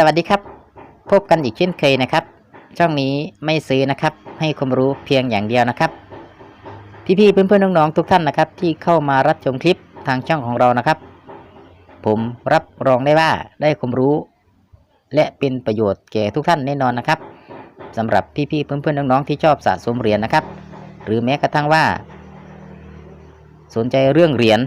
สวัสดีครับ พบกันอีกเช่นเคยนะครับ ช่องนี้ไม่ซื้อนะครับ ให้ความรู้เพียงอย่างเดียวนะครับ พี่ๆเพื่อนๆน้องๆทุกท่านนะครับ ที่เข้ามารับชมคลิปทางช่องของเรานะครับ ผมรับรองได้ว่าได้ความรู้ และเป็นประโยชน์แก่ทุกท่านแน่นอนนะครับสำหรับพี่ๆเพื่อนๆน้องๆที่ชอบสะสมเหรียญนะครับ หรือแม้กระทั่งว่า สนใจเรื่องเหรียญ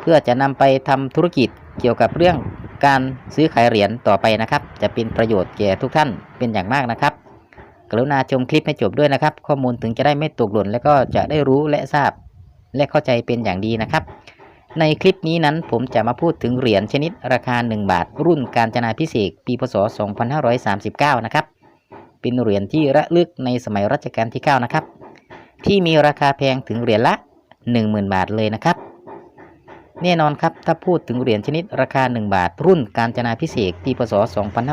เพื่อจะนำไปทำธุรกิจเกี่ยวกับเรื่อง การซื้อขายเหรียญต่อไปนะครับ จะเป็นประโยชน์แก่ทุกท่านเป็นอย่างมากนะครับ กรุณาชมคลิปให้จบด้วยนะครับ ข้อมูลถึงจะได้ไม่ตกหล่นและก็จะได้รู้และทราบ และเข้าใจเป็นอย่างดีนะครับ ในคลิปนี้นั้นผมจะมาพูดถึงเหรียญชนิดราคา 1 บาท รุ่นการจนาพิเศษปีพศ 2539 นะครับ เป็นเหรียญที่ระลึกในสมัยรัชกาลที่ 9 นะครับ ที่มีราคาแพงถึงเหรียญละ 10,000 บาทเลยนะครับ แน่นอนครับ ถ้าพูดถึงเหรียญชนิดราคา 1 บาท รุ่นการจนาพิเศษปีพศ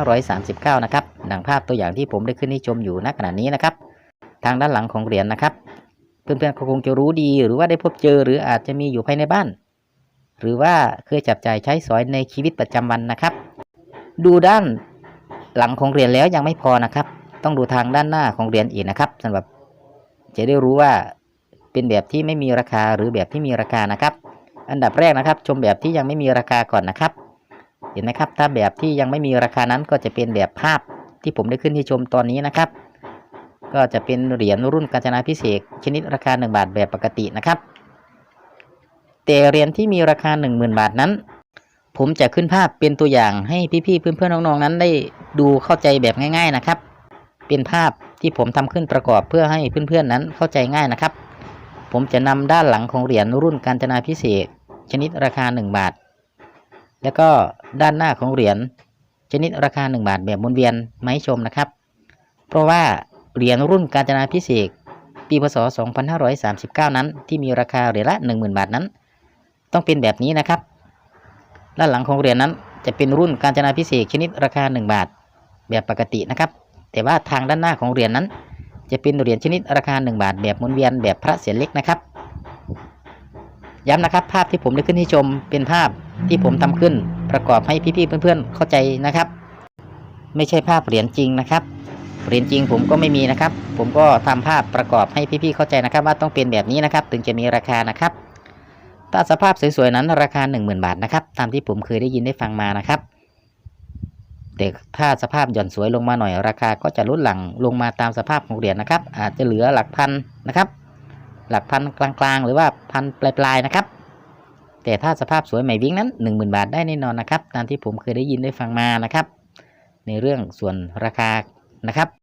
2539 นะครับ ดังภาพตัวอย่างที่ผมได้ขึ้นให้ชมอยู่ณขณะนี้นะครับ ทางด้านหลังของเหรียญนะครับ เพื่อนๆคงจะรู้ดีหรือว่าได้พบเจอหรืออาจจะมีอยู่ภายในบ้าน หรือว่าเคยจับจ่ายใช้สอยในชีวิตประจำวันนะครับ ดูด้านหลังของเหรียญแล้วยังไม่พอนะครับ ต้องดูทางด้านหน้าของเหรียญอีกนะครับสำหรับจะได้รู้ว่าเป็นแบบที่ไม่มีราคาหรือแบบที่มีราคานะครับ อันดับแรกนะครับ ชมแบบที่ยังไม่มีราคาก่อนนะครับ เห็นไหมครับ ถ้าแบบที่ยังไม่มีราคานั้นก็จะเป็นแบบภาพที่ผมได้ขึ้นที่ชมตอนนี้นะครับ ก็จะเป็นเหรียญรุ่นกาญจนาพิเศษกชนิดราคา 1 บาทแบบปกตินะครับ แต่เหรียญที่มีราคา 10,000 บาทนั้น ผมจะขึ้นภาพเป็นตัวอย่างให้พี่ๆเพื่อนๆน้องๆนั้นได้ดูเข้าใจแบบง่าย ๆนะครับ เป็นภาพที่ผมทำขึ้นประกอบเพื่อให้เพื่อนๆนั้นเข้าใจง่ายนะครับ ผมจะนำด้านหลังของเหรียญรุ่นกาญจนาพิเศษ ชนิดราคา 1 บาท แล้วก็ด้านหน้าของเหรียญชนิดราคา 1 บาทแบบหมุนเวียนมาให้ชมนะครับ เพราะว่าเหรียญรุ่นกาญจนาพิเศษ ปีพศ 2539 นั้น ที่มีราคาเหรียญละ 10,000 บาทนั้น ต้องเป็นแบบนี้นะครับ ด้านหลังของเหรียญนั้นจะเป็นรุ่นกาญจนาพิเศษชนิดราคา 1 บาท แบบปกตินะครับ แต่ว่าทางด้านหน้าของเหรียญนั้น จะเป็นเหรียญชนิดราคา 1 บาทแบบหมุนเวียนแบบพระเศียรเล็กนะครับ ย้ำนะครับภาพที่ผมได้ขึ้นให้ชมเป็นภาพที่ผมทำขึ้นประกอบให้พี่ๆเพื่อนๆเข้าใจนะครับ ไม่ใช่ภาพเหรียญจริงนะครับเหรียญจริงผมก็ไม่มีนะครับ ผมก็ทำภาพประกอบให้พี่ๆเข้าใจนะครับ ว่าต้องเป็นแบบนี้นะครับ ถึงจะมีราคานะครับถ้าสภาพสวยๆนั้นราคา 10,000 บาทนะครับ ตามที่ผมเคยได้ยินได้ฟังมานะครับ แต่ถ้าสภาพหย่อนสวยลงมาหน่อยราคาก็จะลดหลั่งลงมาตามสภาพของเหรียญนะครับ อาจจะเหลือหลักพันนะครับ หลักพันกลางๆ หรือว่าพันปลายๆนะครับ แต่ถ้าสภาพสวยใหม่วิ่งนั้น 10,000 บาทได้แน่นอนนะครับ ตามที่ผมเคยได้ยินได้ฟังมานะครับ ในเรื่องส่วนราคานะครับ